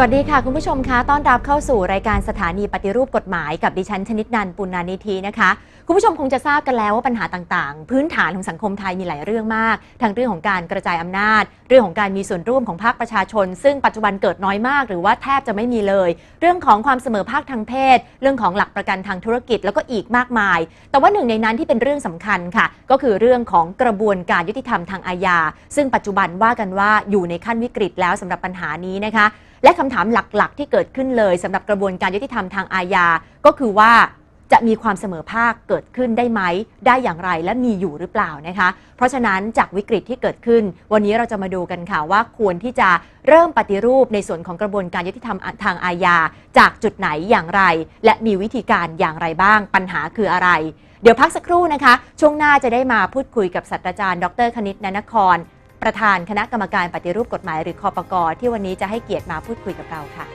สวัสดีค่ะ คุณผู้ชมคะต้อนรับเข้าสู่รายการสถานีปฏิรูปกฎหมายกับดิฉันชนิดนันปุณณานิธินะคะ คุณผู้ชมคงจะทราบกันแล้วว่าปัญหาต่างๆ พื้นฐานของสังคมไทยมีหลายเรื่องมาก ทั้งเรื่องของการกระจายอำนาจ เรื่องของการมีส่วนร่วมของภาคประชาชน ซึ่งปัจจุบันเกิดน้อยมาก หรือว่าแทบจะไม่มีเลย เรื่องของความเสมอภาคทางเพศ เรื่องของหลักประกันทางธุรกิจแล้วก็อีกมากมาย แต่ว่าหนึ่งในนั้นที่เป็นเรื่องสำคัญค่ะ ก็คือเรื่องของกระบวนการยุติธรรมทางอาญาซึ่งปัจจุบันว่ากันว่าอยู่ในขั้นวิกฤตแล้วสำหรับปัญหานี้นะคะ และคำถามหลักๆ ที่เกิดขึ้นเลยสำหรับกระบวนการยุติธรรมทางอาญาก็คือว่าจะมีความเสมอภาคเกิดขึ้นได้ไหม ได้อย่างไรและมีอยู่หรือเปล่านะคะ เพราะฉะนั้นจากวิกฤตที่เกิดขึ้น วันนี้เราจะมาดูกันค่ะว่าควรที่จะเริ่มปฏิรูปในส่วนของกระบวนการยุติธรรมทางอาญา จากจุดไหนอย่างไร และมีวิธีการอย่างไรบ้าง ปัญหาคืออะไร เดี๋ยวพักสักครู่นะคะ ช่วงหน้าจะได้มาพูดคุยกับศาสตราจารย์ ดรคณิตนนคร ประธานคณะกรรมการปฏิรูปกฎหมายหรือคอปกที่วันนี้จะให้เกียรติมาพูดคุยกับเราค่ะ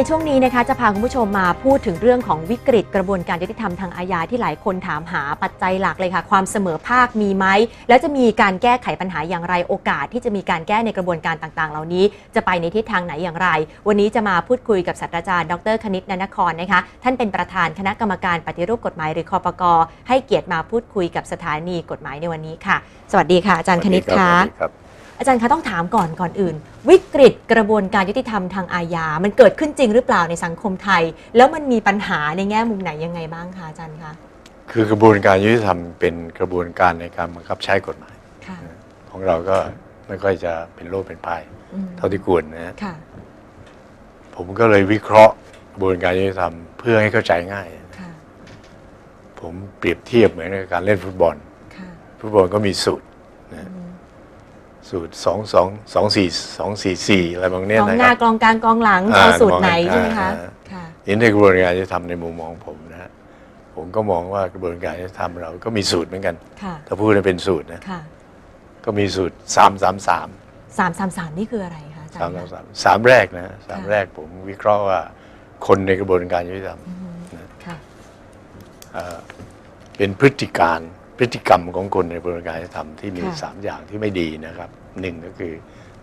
ในช่วงนี้นะคะจะพาคุณผู้ชมมาพูดถึงเรื่องของวิกฤตกระบวนการยุติธรรมทางอาญาที่หลายคนถามหาปัจจัยหลักเลยค่ะ ความเสมอภาคมีไหม แล้วจะมีการแก้ไขปัญหาอย่างไรโอกาส ที่จะมีการแก้ในกระบวนการต่างๆ เหล่านี้ จะไปในทิศทางไหนอย่างไร วันนี้จะมาพูดคุยกับศาสตราจารย์ดรคณิตนนครนะคะท่านเป็นประธานคณะกรรมการปฏิรูปกฎหมายหรือคอปกให้เกียรติมาพูดคุยกับสถานีกฎหมายในวันนี้ค่ะ สวัสดีค่ะอาจารย์คณิตค่ะ อาจารย์คะต้องถามก่อนก่อนอื่น วิกฤตกระบวนการยุติธรรมทางอาญา มันเกิดขึ้นจริงหรือเปล่าในสังคมไทย แล้วมันมีปัญหาในแง่มุมไหนยังไงบ้างคะอาจารย์คะคือกระบวนการยุติธรรมเป็นกระบวนการในการบังคับใช้กฎหมาย ค่ะ ของเราก็ไม่ค่อยจะเป็นโลกเป็นภัยอืมเท่าที่ควรนะฮะค่ะ ผมก็เลยวิเคราะห์กระบวนการยุติธรรมเพื่อให้เข้าใจง่าย ค่ะ ผมเปรียบเทียบเหมือนกับการเล่นฟุตบอล ค่ะ ฟุตบอลก็มีสูตรอืม สูตรสองสองสองสี่สองสี่สี่อะไรบางเนี้ยกองนะหคน้ารับ กองกลางกองหลังอ่าเอาสูตรไหนมองใช่ไหมคะอ่า ค่ะ นี่ในกระบวนการยุติธรรมในมุมมองผมนะฮะผมก็มองว่ากระบวนการยุติธรรมเราก็มีสูตรเหมือนกัน ค่ะถ้าพูดให้เป็นสูตรนะค่ะก็มีสูตรสามสามสาม สามสามสามนี่คืออะไรคะอาจารสามย์สามคะ สามสามแรกนะฮะสามค่ะ แรกผมวิเคราะห์ว่าคนในกระบวนการยุติธรรมอืมค่ะ เอ่อเป็นพฤติการ พฤติกรรมของคนในกระบวนการยุติธรรมที่มีสามอย่างที่ไม่ดีนะครับหนึ่งก็คือ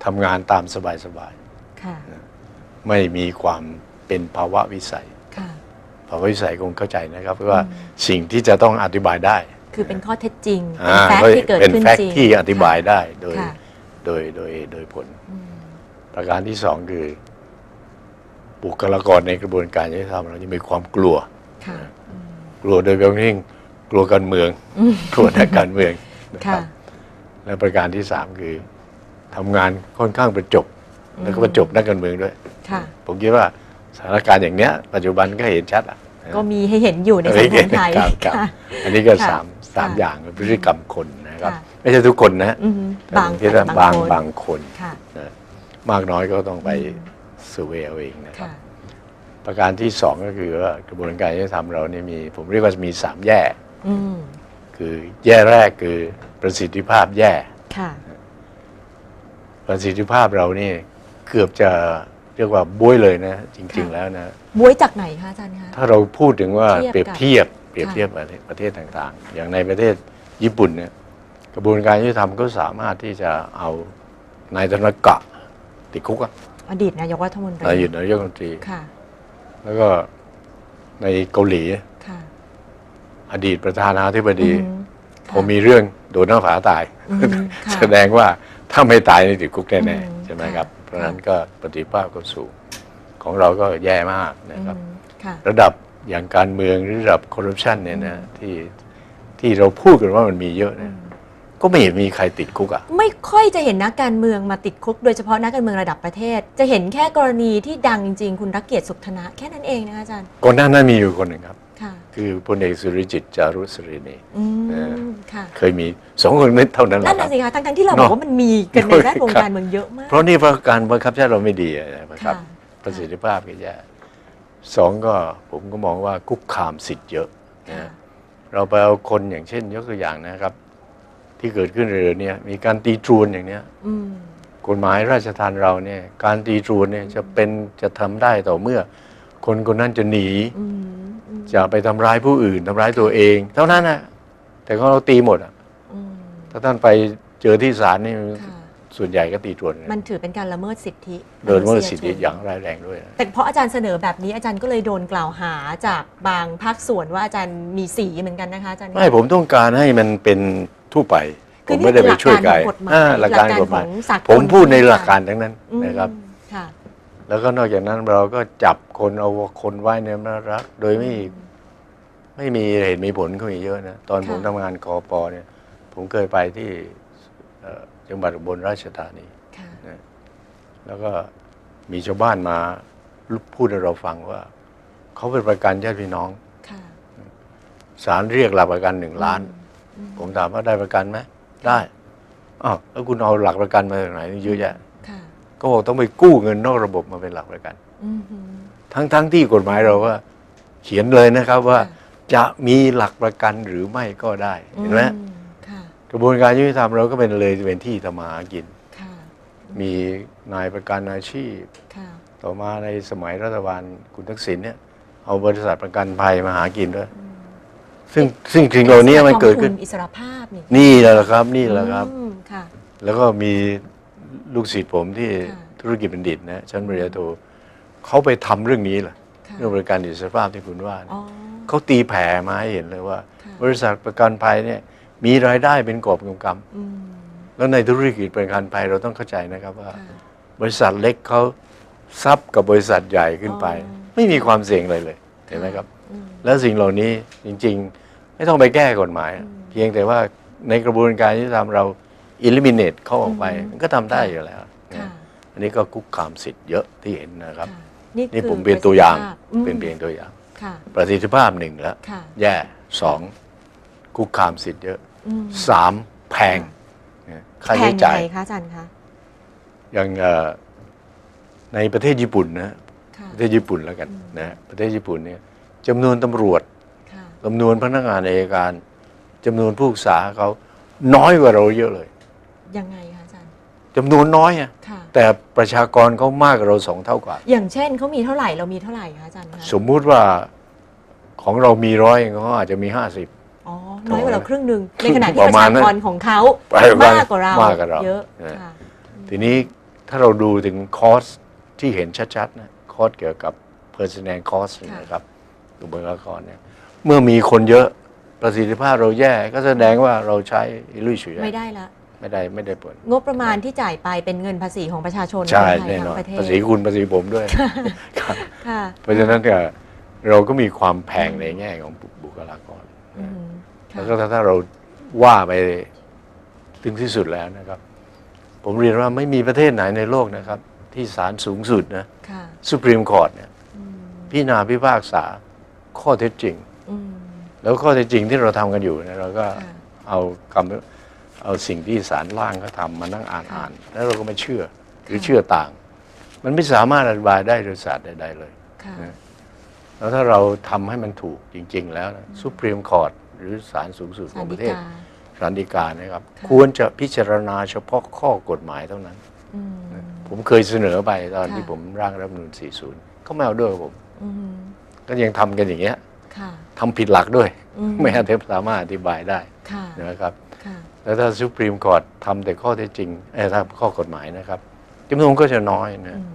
ทำงานตามสบายค่ะ ๆ ไม่มีความเป็นภาวะวิสัย ค่ะ ภาวะวิสัยคงเข้าใจนะครับว่าอืม สิ่งที่จะต้องอธิบายได้คือเป็นข้อเท็จจริง เป็นอ่าแฟกต์ที่เกิดเป็นขึ้นแฟกจริต์งที่อธิบายได้โดยค่ะโดยโดยโดยผล อืมประการที่สองคือบุคลากรในกระบวนการยุติธรรมเรานี่มีความกลัว ค่ะอืมกลัวโดยเฉพาะยิ่ง กลัวการเมืองอืมกลัวนักการเมืองนะคค่ะรับและประการที่สามคือทำงานค่อนข้างประจบ แล้วก็ประจบนักการเมืองด้วยค่ะผมคิดว่าสถานการณ์อย่างเนี้ย ปัจจุบันก็เห็นชัดอะก็มีให้เห็นอยู่ในสังคมไทยครับครับค่ะอันนี้ก็ค่ะสามสามค่ะอย่างเป็นพฤติกรรมคนนะครับค่ะไม่ใช่ทุกคนนะอือฮึแต่บางผมคิดว่าบางคนบางคนค่ะนะมากน้อยก็ต้องไปอืมสูเวเอาเองนะครับค่ะประการที่สองก็คือว่ากระบวนการยุติธรรมเราเนี่ยมี ผมเรียกว่ามีสามแย่อืม คือแย่แรกคือประสิทธิภาพแย่ค่ะประสิทธิภาพเรานี่เกือบจะเรียกว่าบ้วยเลยนะ จริงค่ะๆแล้วนะบวยจากไหนคะอาจารย์คะถ้าเราพูดถึงว่าเทียบเปรียบกับเทียบเปรียบค่ะเทียบประเทศประเทศต่าง ๆ อย่างในประเทศญี่ปุ่นเนี่ยกระบวนการยุติธรรมก็สามารถที่จะเอานายธนกะติดคุกอะอดีตนายกรัฐมนตรีนายนายกรัฐมนตรีค่ะแล้วก็ในเกาหลีค่ะ อดีตประธานาธิบดีอืมพอมีเรื่องโดนหน้าผาตายอืมค่ะแสดงว่าถ้าไม่ตายนี่ติดคุกแน่อืมๆใช่ไหมค่ะครับ เพราะฉะนั้นค่ะก็ปฏิภาพก็สูงของเราก็แย่มากนะครับอืมค่ะระดับอย่างการเมืองหรือระดับคอร์รัปชันเนี่ยนะที่ที่เราพูดกันว่ามันมีเยอะเนยก็ไม่เห็นมีใครติดคุกอะไม่ค่อยจะเห็นนักการเมืองมาติดคุก โดยเฉพาะนักการเมืองระดับประเทศ จะเห็นแค่กรณีที่ดังจริงๆคุณรักเกียรติสุขธนะแค่นั้นเองนะคะอาจารย์ก่อนหน้านั้นมีอยู่คนหนึ่งครับ ค่ะคือพลเอกสุริจิตจารุศรีนีอืเออมค่ะเคยมีสองคนนั้นเท่านั้นแหนั่ละนครัน่ะบสิคะทั้งๆที่เราเนบออะกว่ามันมีกันในแวดวงครับการเมืองเยอะมาก เพราะนี่เพราะการบังคับใช้เราไม่ดีนะครับค่ะประสิทธิภาพก็แย่สองก็ผมก็มองว่าคุกคามสิทธิ์เยอะนะค่ะฮะเราไปเอาคนอย่างเช่น ยกตัวอย่างนะครับ ที่เกิดขึ้นเร็วๆเนี้มีการตีตรูนอย่างเนี้ยอืมกฎหมายราชทานเราเนี่ย การตีตรูนเนี่ยจะเป็นจะทำได้ต่อเมื่อ คนคนนั้นจะหนีอืมอืม จะไปทำร้ายผู้อื่นทำร้ายตัวเอง เท่านั้นนะแต่ของเราตีหมดอะอืมถ้าท่านไปเจอที่ศาลนี่ค่ะส่วนใหญ่ก็ตีตรวนมันถือเป็นการละเมิดสิทธิเดินว่าสิทธิมนุษชนอย่างร้ายแรงด้วยนะแต่เพราะอาจารย์เสนอแบบนี้อาจารย์ก็เลยโดนกล่าวหาจากบางภาคส่วนว่าอาจารย์มีสีเหมือนกันนะคะอาจารย์ไม่ผมต้องการให้มันเป็นทั่วไปผคือมนี่ไม่ได้ไปช่วยใครคือหอ่าหลัลักกกาการรของกฎหมายของสากลผมพูดในหลักการทั้งนั้นอืมนะครับค่ะ แล้วก็นอกจากนั้นเราก็จับคนเอาคนไว้ในอำนาจรัฐโดยไม่ไม่มีเหตุมีผลก็มีเยอะนะตอนค่ะผมทำงานกอปอเนี่ย ผมเคยไปที่เอ่อจังหวัดอุบลราชธานีค่ะแล้วก็มีชาวบ้านมาพูดให้เราฟังว่า เขาเป็นประกันญาติพี่น้องค่ะศาลเรียกหลักประกันหนึ่งล้านอืมผมถามว่าได้ประกันไหมได้อ้าวแล้วคุณเอาหลักประกันมาจากไหนเยอะแยะค่ะ ก็บอกต้องไปกู้เงินนอกระบบมาเป็นหลักประกันอืมฮึทั้งทั้งที่กฎหมายเราว่า เขียนเลยนะครับว่าค่ะจะมีหลักประกันหรือไม่ก็ได้เห็นไหมอืค่ะกระบวนการยุติธรรมเราก็เป็นเลยเป็นที่ทำมาหากินค่ะมีนายประกันอาชีพค่ะต่อมาในสมัยรัฐบาลคุณทักษิณเนี่ย เอาบริษัทประกันภัยมาหากินด้วยอืมซึ่งซึ่งสิ่งเหล่านี้มันเกิดขึ้นกองทุอิสรภาพนี่นี่แหละครับ นี่แหละครับอืมค่ะแล้วก็มี ลูกศิษย์ผมที่ค่ะธุรกิจบัณฑิตนะชั้นปริญญาโทเขาไปทำเรื่องนี้แหละค่ะเรื่องบริการอิสรภาพที่คุณว่าเนี่ยอ๋อเขาตีแผ่มาให้เห็นเลยว่าค่ะบริษัทประกันภัยเนี่ยมีรายได้เป็นกอบเป็นกำอืมแล้วในธุรกิจประกันภัยเราต้องเข้าใจนะครับว่าค่ะบริษัทเล็กเขาซับกับบริษัทใหญ่ขึ้นไปอ๋อไม่มีความเสี่ยงอะไรเลยเห็นไหมครับอืมแล้วสิ่งเหล่านี้จริง ๆ ไม่ต้องไปแก้กฎหมายอืมเพียงแต่ว่าในกระบวนการที่ทำเรา eliminate เขาออกไปอืมมันก็ทำได้อยู่แล้วค่ะนะอันนี้ก็คุกคามสิทธิ์เยอะที่เห็นนะครับค่ะนี่นี่คือผมเป็นตัวอย่างประสิทธิภาพเป็นอืมเพียงตัวอย่าง ค่ะ ประสิทธิภาพหนึ่งแล้วค่ะแย่สองคุกคามสิทธิ์เยอะอืมสามแพงนะค่าแพใช้งยังจ่ายไงคะอาจารย์คะอย่างเอ่อในประเทศญี่ปุ่นนะค่ะ ประเทศญี่ปุ่นแล้วกันอืม นะประเทศญี่ปุ่นเนี่ยจำนวนตำรวจค่ะจำนวนพนักงานอัยการจำนวนผู้ศึกษาเขาน้อยกว่าเราเยอะเลย ยังไงคะอาจารย์จำนวนน้อยอะค่ะ แต่ประชากรเขามากกว่าเราสองเท่ากว่า อย่างเช่นเขามีเท่าไหร่เรามีเท่าไหร่คะอาจารย์คะสมมุติว่าของเรามีร้อยเขาอาจจะมีห้าสิบ อ๋อน้อยกว่าเราครึ่งหนึ่งครึ่ในงขณะที่ปประระมาชาณนั้นกรของเขาไปมากกว่าเรามากกว่าเราเยอะเออค่ะทีนี้ถ้าเราดูถึงคอสที่เห็นชัดๆนะคอสเกี่ยวกับ personnel cost ค่ะนะครับตัวบุคลากรเนี่ยเมื่อมีคนเยอะประสิทธิภาพเราแย่ก็แสดงว่าเราใช้อิลุยฉุยไม่ได้ละ ไม่ได้ไม่ได้ผลงบประมาณที่จ่ายไปเป็นเงนภาษีของประชาชนใช่คนไทยแน่นทั้อนงประเทศภาษีคุณภาษีผมด้วยครับค่ะเพราะฉะนั้นเนี่ยเราก็มีความแพงในแง่ของบุคลากรอืมค่ะแล้วก็ถ้าถ้าเราว่าไปถึงที่สุดแล้วนะครับ ผมเรียนว่าไม่มีประเทศไหนในโลกนะครับ ที่ศาลสูงสุดนะค่ะสุพรีมคอร์ t เนี่ยอืมพิจารณาพิพากษาข้อเท็จจริงอืมแล้วข้อเท็จจริงที่เราทำกันอยู่เนี่ยเราก็ค่ะเอาคำ เอาสิ่งที่ศาลล่างเขาทำมานั่งอ่านค่ะอ่าน แล้วเราก็ไม่เชื่อหรือค่ะเชื่อต่าง มันไม่สามารถอธิบายได้โดยศาสตร์ใดๆเลยค่ะนะแล้วถ้าเราทำให้มันถูกจริง ๆ แล้วสุพรีมคอร์ t หรือศาลสูงสุดขสาอรงปดีระเทศกาศาลฎีกานะครับค่ะควรจะพิจารณาเฉพาะข้อกฎหมายเท่านั้นอืมผมเคยเสนอไปตอนค่ะที่ผมร่างรัฐธรรมนูญ40 เขาไม่เอาด้วยกับผมอืมก็ยังทำกันอย่างเงี้ยค่ะทำผิดหลักด้วยอืไม่อาจจะสามารถอธิบายได้ค่ะนะครับค่ะ แล้วถ้าสุพรีมคอร์ t ทำแต่ข้อเท็จจริงเออถ้าข้อกฎหมายนะครับจำนวนก็จะน้อยนะอืม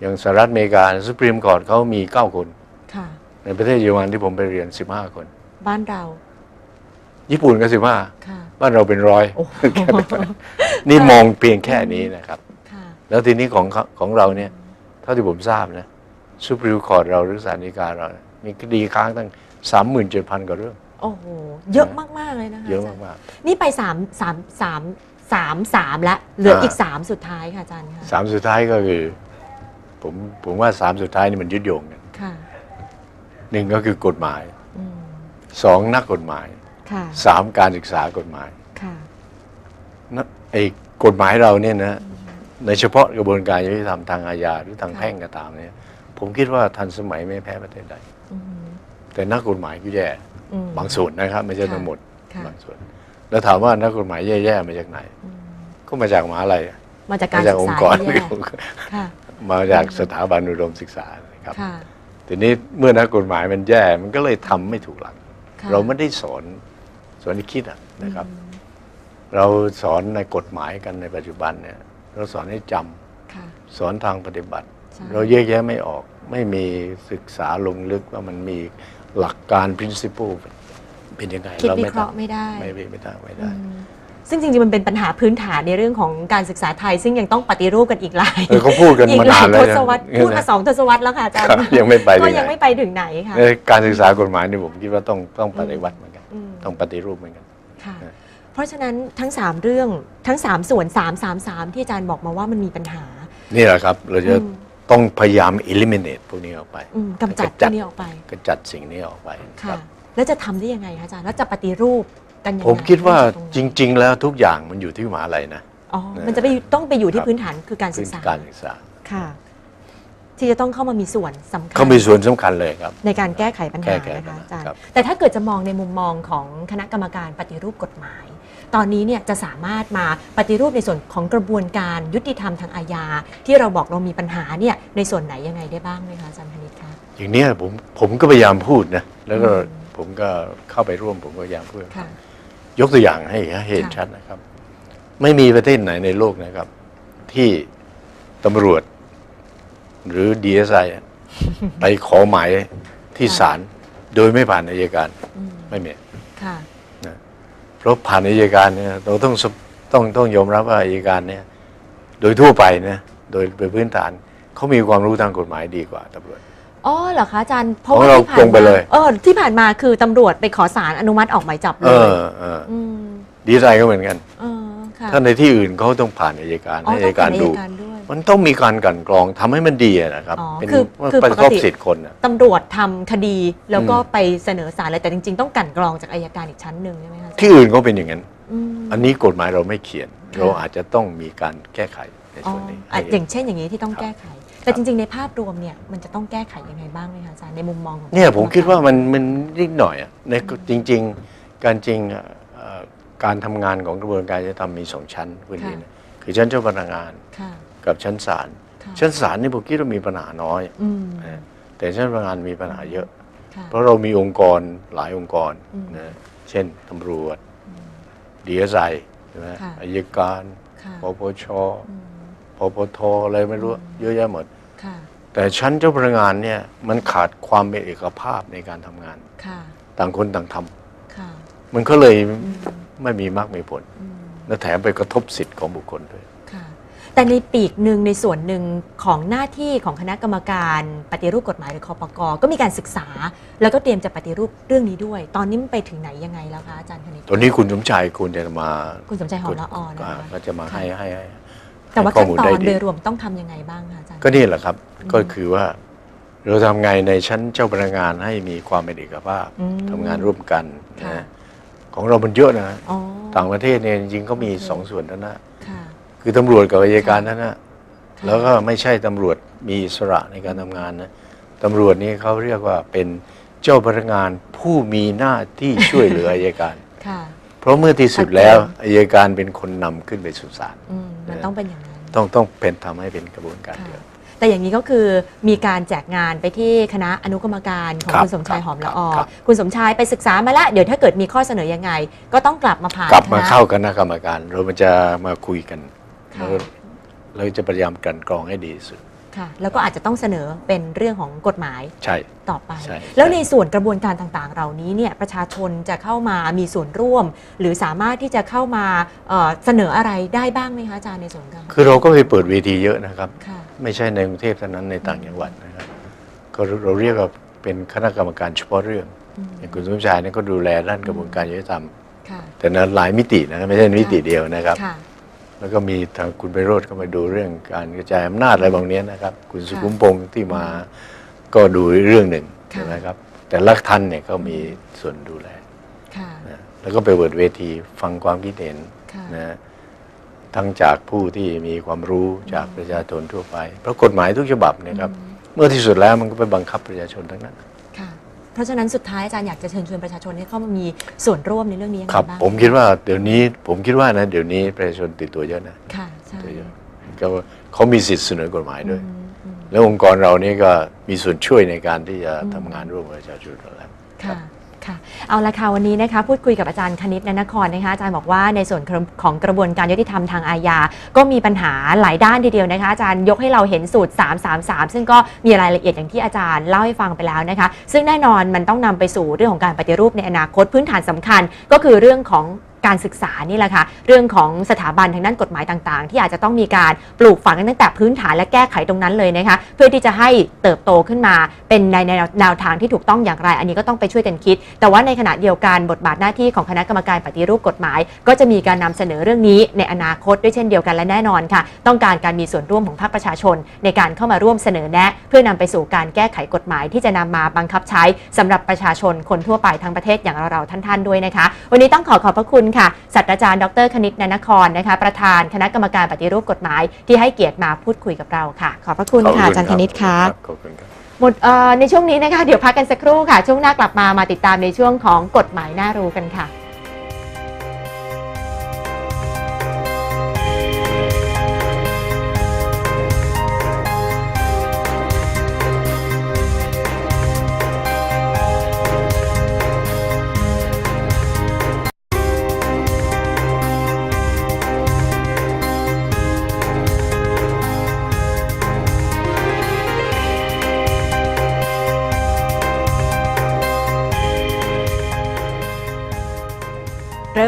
อย่างสหรัฐอเมริกาสุพรีมคอร์ t เขามี9คนค่ะในประเทศเยอรมันที่ผมไปเรียน15คน บ้านเรา ญี่ปุ่นก็ค่ะ15บ้านเราเป็นร้อยโอ้โหนี่มองเพียงแค่นี้นะครับค่ะแล้วทีนี้ของเขาของเราเนี่ยเท่าที่ผมทราบนะสุพรีมคอร์ t เราหรือศาลฎีกาเราเนี่ยมีคดีค้างตั้ง37,000กว่าเรื่อง โอ้โหเยอะมาก ๆ เลยนะคะเยอะจรมากนี่ไปสามสามสามสามสามแล้วเหลืออ่าอีกสามสุดท้ายค่ะอาจารย์ค่ะๆสามสุดท้ายก็คือ ผมผมว่าสามสุดท้ายนี่มันยึดโยงกันค่ะหนึ่งก็คือกฎหมายอืมสองนักกฎหมายค่ะสามการศึกษากฎหมายค่ะนะไอ้กฎหมายเราเนี่ยนะในเฉพาะกระบวนการยุติธรรมทางอาญาหรือทางแพ่งก็ตามเนี่ย ผมคิดว่าทันสมัยไม่แพ้ประเทศใดอืม แต่นักกฎหมายก็แย่อืมบางส่วนนะครับ ไม่ใช่ค่ะทั้งหมดค่ะบางส่วน แล้วถามว่านักกฎหมายแย่ๆมาจากไหนอืมก็มาจากมหาลัยมาจากการมาจากศึอกงษาค์กรที่แย่ค่ะมาจากสถาบันอุดมศึกษานะครับค่ะทีนี้เมื่อนักกฎหมายมันแย่ มันก็เลยทำไม่ถูกหลักค่ะเราไม่ได้สอนสอนให้คิดอะนะครับอืมเราสอนในกฎหมายกันในปัจจุบันเนี่ย เราสอนให้จำค่ะสอนทางปฏิบัติใช่เราแยกแยะไม่ออก ไม่มีศึกษาลงลึกว่ามันมี หลักการ principle เป็นยังไงคิดเราวิไม่เคราะห์ไม่ได้ ไม่ไม่ไม่ได้ไม่อืได้มซึ่งจริงๆ มันเป็นปัญหาพื้นฐานในเรื่องของการศึกษาไทย ซึ่งยังต้องปฏิรูปกันอีกหลายเออเขาพูดกันอีกมาหลานายนแล้วทศวรรษเนี่ยพูดมาสองทศวรรษแล้วค่ะอาจารครับย์ยังไม่ไปก็ถึงยังไหนไม่ไปถึงไหนค่ะเออการศึกษากฎหมายนี่ผมคิดว่าต้องต้องปฏิวัติเหมือนกันอืมต้องปฏิรูปเหมือนกันค่ะเออเพราะฉะนั้นทั้ง 3 เรื่องทั้ง 3 ส่วน 3 3 3 ที่อาจารย์บอกมาว่ามันมีปัญหา นี่แหละครับ เราจะอืม ต้องพยายาม eliminate พวกนี้ออกไปอืมกำจัดกำจัดพวกนี้ออกไป กำจัดสิ่งนี้ออกไปคค่ะ รับแล้วจะทำได้ยังไงคะอาจารย์ แล้วจะปฏิรูปกันยังไงผมคิดว่าตรงไหนจริง ๆ แล้วทุกอย่างมันอยู่ที่มหาลัยนะ อ๋อ มันจะไปอยู่ต้องไปอยู่ที่ครับ พื้นฐานคือการศึพื้กนษา การศึกษา ค่ะ ที่จะต้องเข้ามามีส่วนสำคัญ เขามีส่วนสำคัญเลยครับ ในการแก้ไขปัญหาแก้ไขนะคะปัญหาอาจารย์ครับ แต่ถ้าเกิดจะมองในมุมมองของคณะกรรมการปฏิรูปกฎหมาย ตอนนี้เนี่ยจะสามารถมาปฏิรูปในส่วนของกระบวนการยุติธรรมทางอาญา ที่เราบอกเรามีปัญหาเนี่ยในส่วนไหนยังไงได้บ้างไหมคะอาจารย์พนิษฐ์คะ อย่างเนี้ยผมผมก็พยายามพูดนะแล้วก็อืม ผมก็เข้าไปร่วมผมก็พยายามพูด ค่ะ ยกตัวอย่างให้ให้เห็นค่ะ ชัดนะครับ ไม่มีประเทศไหนในโลกนะครับ ที่ตำรวจ หรือดีเอสไอไปขอหมายที่ศาลโดยไม่ผ่านอายการอืมไม่มีค่ะนะเพราะผ่านอายการเนี่ยเราต้องสต้องต้องยอมรับว่าอายการเนี่ย โดยทั่วไปนะโดยโดยพื้นฐานเขามีความรู้ทางกฎหมายดีกว่าตำรวจอ๋อเหรอคะอาจารย์เพราะของว่าเราที่ผ่าตรนงไปมาเลยเออที่ผ่านมาคือตำรวจไปขอสารอนุมัติออกหมายจับเลเอยอเอออืมดีไซน์ก็เหมือนกันเออค่ะถ้าในที่อื่นเขาต้องผ่านอายการอ๋อให้ต้อาองยการผ่านดูอัยการด้วย มันต้องมีการกลันกรองทำให้มันดีอะนะครับ อ๋อเป็นคือว่าคือไปปกครอบติสิทธิ์คนอะ ตำรวจทำคดีแล้วก็อืม ไปเสนอศาลเลยแต่จริง ๆ ต้องกลั่นกรองจากอายการอีกชั้นหนึ่งใช่ไหมคะอาจารย์ที่อื่นก็เป็นอย่างนั้นมอันนี้กฎหมายเราไม่เขียนค่ะเราอาจจะต้องมีการแก้ไขในอ๋อส่วนนี้อะให้ อย่างเช่นอย่างนี้ที่ต้องครับ แก้ไข แต่จริง ๆ ในภาพรวมเนี่ยมันจะต้องแก้ไขยังไงบ้างไหมคะอาจารย์ในมุมมองของเนี่ยผมคิดว่ามันมันนิดหน่อยอะในจริง ๆ การจริงอะเอ่อการทำงานของกระบวนการยุติธรรมมีสองชั้นพื้นที่นะคือชั้นเจ้าพนักงาน ค่ะ กับชั้นศาลค่ะชั้นศาลนี่ผมคิดว่ามีปัญหาน้อยอืมนะแต่ชั้นพนักงานมีปัญหาเยอะค่ะเพราะเรามีองค์กรหลายองค์กรอืมนะเช่นตำรวจอืมดีเอสไอใช่ไหมค่ะอายการค่ะปปชอืมปปทอะไรไม่รู้อืมเยอะแยะหมดค่ะแต่ชั้นเจ้าพนักงานเนี่ยมันขาดความเป็นเอกภาพในการทำงานค่ะต่างคนต่างทำค่ะมันก็เลยอืมไม่มีมากมีผลอืมและแถมไปกระทบสิทธิ์ของบุคคลด้วยค่ะ แต่ในปีกหนึ่งในส่วนหนึ่งของหน้าที่ของคณะกรรมการปฏิรูปกฎหมายหรือคอปกก็มีการศึกษา แล้วก็เตรียมจะปฏิรูปเรื่องนี้ด้วย ตอนนี้มันไปถึงไหนยังไงแล้วคะอาจารย์คณิตตอนนี้คุณสมชายควรจะมา คุณสมใจหอมละออนะอ่าคะก็จะมาให้ให้ให้แต่ว่าให้ข้ขั้นมูลตอได้นดีโดยรวมต้องทำยังไงบ้างคะอาจารย์ก็นี่แหละครับอืมก็คือว่า เราทำไงในชั้นเจ้าพนักงานให้มีความเป็นเอกภาพอืมทำงานร่วมกันค่ะนะของเรามันเยอะนะอ๋อต่างประเทศเนี่ยจริงๆก็มีโอเคสองส่วนเท่านั้นนะ ค่ะคือตำรวจกับอัยการเท่านั้นนะค่ะแล้วก็ไม่ใช่ตำรวจมีอิสระในการทำงานนะตำรวจนี่เขาเรียกว่าเป็นเจ้าพนักงานผู้มีหน้าที่ช่วยเหลืออัยการ ค่ะเพราะเมื่อที่สุดแล้วอัยการเป็นคนนำขึ้นไปสู่ศาลอืมมันต้องเป็นอย่างนั้น ต้องต้องเป็นทำให้เป็นกระบวนการเดียวค่ะแต่อย่างนี้ก็คือมีการแจกงานไปที่คณะอนุกรรมการของครับคุณสมชายหอมละออครับ คุณสมชายไปศึกษามาแล้ว เดี๋ยวถ้าเกิดมีข้อเสนอยังไง ก็ต้องกลับมาผ่านกลับมาคณะเข้าคณะกรรมการเรามันจะมาคุยกันค่ะแล้ว เราจะพยายามกลันกรองให้ดีที่สุดค่ะแล้วก็อาจจะต้องเสนอเป็นเรื่องของกฎหมายใช่ต่อไปใช่แล้วใช่ในส่วนกระบวนการต่างๆ เหล่านี้เนี่ยประชาชนจะเข้ามามีส่วนร่วม หรือสามารถที่จะเข้ามาเอ่อเสนออะไรได้บ้างไหมคะอาจารย์ในส่วนกลางคือเราก็ไปเปิดเวทีเยอะนะครับค่ะไม่ใช่ในกรุงเทพเท่านั้นในต่างจังหวัดนะครับก็เราเรียกว่าเป็นคณะกรรมการเฉพาะเรื่องอืมอย่างคุณสมชายเนี่ยก็ดูแลด้านกระบวนการยุติธรรมค่ะแต่นั้นหลายมิตินะไม่ใช่มิติเดียวนะครับค่ะ แล้วก็มีทางคุณไปโรธก็มาดูเรื่องการกระจายอำนาจอะไรบางเนี้ยนะครับ คุณสุขุมพงษ์ที่มาก็ดูเรื่องหนึ่งค่ะใช่ไหมครับ แต่ละท่านเนี่ยก็มีส่วนดูแลค่ะนะแล้วก็ไปเปิดเวทีฟังความคิดเห็นค่ะนะทั้งจากผู้ที่มีความรู้จากประชาชนทั่วไป เพราะกฎหมายทุกฉบับเนะครับอืมเมื่อที่สุดแล้วมันก็ไปบังคับประชาชนทั้งนั้นค่ะ เพราะฉะนั้นสุดท้ายอาจารย์อยากจะเชิญชวนประชาชนให้เข้ามามีส่วนร่วมในเรื่องนี้ยังไงครับ บ้างผมคิดว่าเดี๋ยวนี้ผมคิดว่านะเดี๋ยวนี้ประชาชนติดตัวเยอะนะค่ะใช่ตัวเยอะก็เขามีสิทธิ์เสนอกฎหมายด้วย อืมอืมแล้วองค์กรเรานี่ก็มีส่วนช่วยในการที่จะทำงานร่วมกับประชาชนอยู่แล้ว ค่ะ ค่ะเอาละค่ะวันนี้นะคะพูดคุยกับอาจารย์คณิตนนครนะคะอาจารย์บอกว่าในส่วนของกระบวนการยุติธรรมทางอาญา ก็มีปัญหาหลายด้านทีเดียวนะคะอาจารย์ยกให้เราเห็นสูตร 333 ซึ่งก็มีรายละเอียดอย่างที่อาจารย์เล่าให้ฟังไปแล้วนะคะ ซึ่งแน่นอนมันต้องนำไปสู่เรื่องของการปฏิรูปในอนาคตพื้นฐานสำคัญ ก็คือเรื่องของ การศึกษานี่แหละค่ะเรื่องของสถาบันทางด้านกฎหมายต่างๆ ที่อาจจะต้องมีการปลูกฝังกันตั้งแต่พื้นฐานและแก้ไขตรงนั้นเลยนะคะเพื่อที่จะให้เติบโตขึ้นมาเป็นในแนวแนวทางที่ถูกต้องอย่างไร อันนี้ก็ต้องไปช่วยกันคิด แต่ว่าในขณะเดียวกันบทบาทหน้าที่ของคณะกรรมการปฏิรูปกฎหมาย ก็จะมีการนำเสนอเรื่องนี้ในอนาคตด้วยเช่นเดียวกันและแน่นอนค่ะ ต้องการการมีส่วนร่วมของภาคประชาชน ในการเข้ามาร่วมเสนอแนะ เพื่อนำไปสู่การแก้ไขกฎหมาย ที่จะนำมาบังคับใช้สำหรับประชาชนคนทั่วไปทั้งประเทศอย่างเราๆท่านๆด้วยนะคะ วันนี้ต้องขอขอบพระคุณค่ะศาสตราจารย์ดรคณิตนนครนะคะ ประธานคณะกรรมการปฏิรูปกฎหมาย ที่ให้เกียรติมาพูดคุยกับเราค่ะ ขอบพระคุณค่ะอาจารย์คณิตค่ะรับขอบคุณครับหมดเอ่อในช่วงนี้นะคะเดี๋ยวพักกันสักครู่ค่ะ ช่วงหน้ากลับมามาติดตามในช่วงของกฎหมายน่ารู้กันค่ะ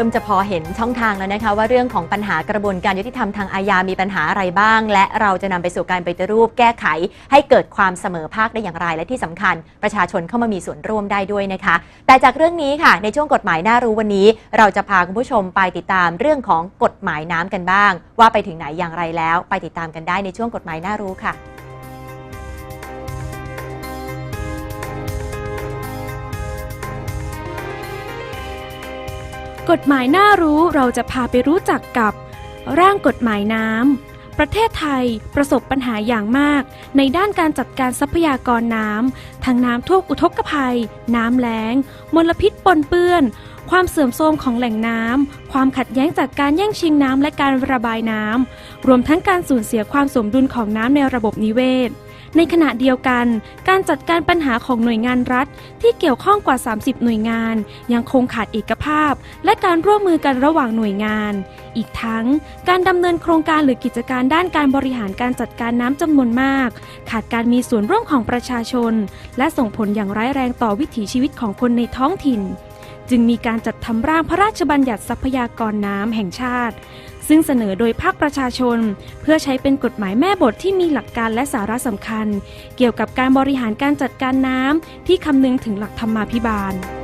ริ่มจะพอเห็นช่องทางแล้วนะคะว่าเรื่องของปัญหากระบวนการยุติธรรมทางอาญามีปัญหาอะไรบ้าง และเราจะนำไปสู่การปฏิรูปแก้ไข ให้เกิดความเสมอภาคได้อย่างไร และที่สำคัญ ประชาชนเข้ามามีส่วนร่วมได้ด้วยนะคะ แต่จากเรื่องนี้ค่ะ ในช่วงกฎหมายน่ารู้วันนี้ เราจะพาคุณผู้ชมไปติดตามเรื่องของกฎหมายน้ำกันบ้าง ว่าไปถึงไหนอย่างไรแล้ว ไปติดตามกันได้ในช่วงกฎหมายน่ารู้ค่ะ กฎหมายน่ารู้เราจะพาไปรู้จักกับ ร่างกฎหมายน้ำ ประเทศไทยประสบปัญหาอย่างมาก ในด้านการจัดการทรัพยากรน้ำ ทั้งน้ำท่วมอุทกภัย น้ำแล้ง มลพิษปนเปื้อน ความเสื่อมโทรมของแหล่งน้ำ ความขัดแย้งจากการแย่งชิงน้ำและการระบายน้ำ รวมทั้งการสูญเสียความสมดุลของน้ำในระบบนิเวศ ในขณะเดียวกัน การจัดการปัญหาของหน่วยงานรัฐ ที่เกี่ยวข้องกว่า 30 หน่วยงาน ยังคงขาดเอกภาพ และการร่วมมือกันระหว่างหน่วยงาน อีกทั้ง การดำเนินโครงการหรือกิจการด้านการบริหารการจัดการน้ำจำนวนมาก ขาดการมีส่วนร่วมของประชาชน และส่งผลอย่างร้ายแรงต่อวิถีชีวิตของคนในท้องถิ่น จึงมีการจัดทำร่างพระราชบัญญัติทรัพยากรน้ำแห่งชาติ ซึ่งเสนอโดยภาคประชาชน เพื่อใช้เป็นกฎหมายแม่บทที่มีหลักการและสาระสำคัญ เกี่ยวกับการบริหารการจัดการน้ำที่คำนึงถึงหลักธรรมาภิบาล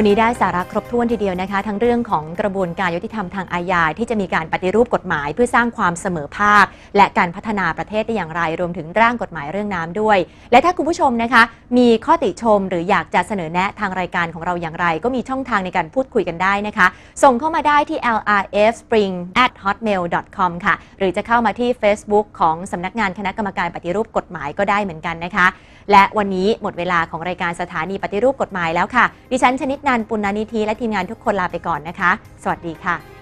วันนี้ได้สาระครบถ้วนทีเดียวนะคะ ทั้งเรื่องของกระบวนการยุติธรรมทางอาญาที่จะมีการปฏิรูปกฎหมาย เพื่อสร้างความเสมอภาค และการพัฒนาประเทศได้อย่างไรรวมถึงร่างกฎหมายเรื่องน้ำด้วย และถ้าคุณผู้ชมนะคะ มีข้อติชมหรืออยากจะเสนอแนะทางรายการของเราอย่างไร ก็มีช่องทางในการพูดคุยกันได้นะคะ ส่งเข้ามาได้ที่ lrfspring at hotmail com ค่ะ หรือจะเข้ามาที่ Facebook ของสำนักงานคณะกรรมการปฏิรูปกฎหมายก็ได้เหมือนกันนะคะ และวันนี้หมดเวลาของรายการสถานีปฏิรูปกฎหมายแล้วค่ะ ดิฉันชนิดนันปุณณนิธิและทีมงานทุกคนลาไปก่อนนะคะ สวัสดีค่ะ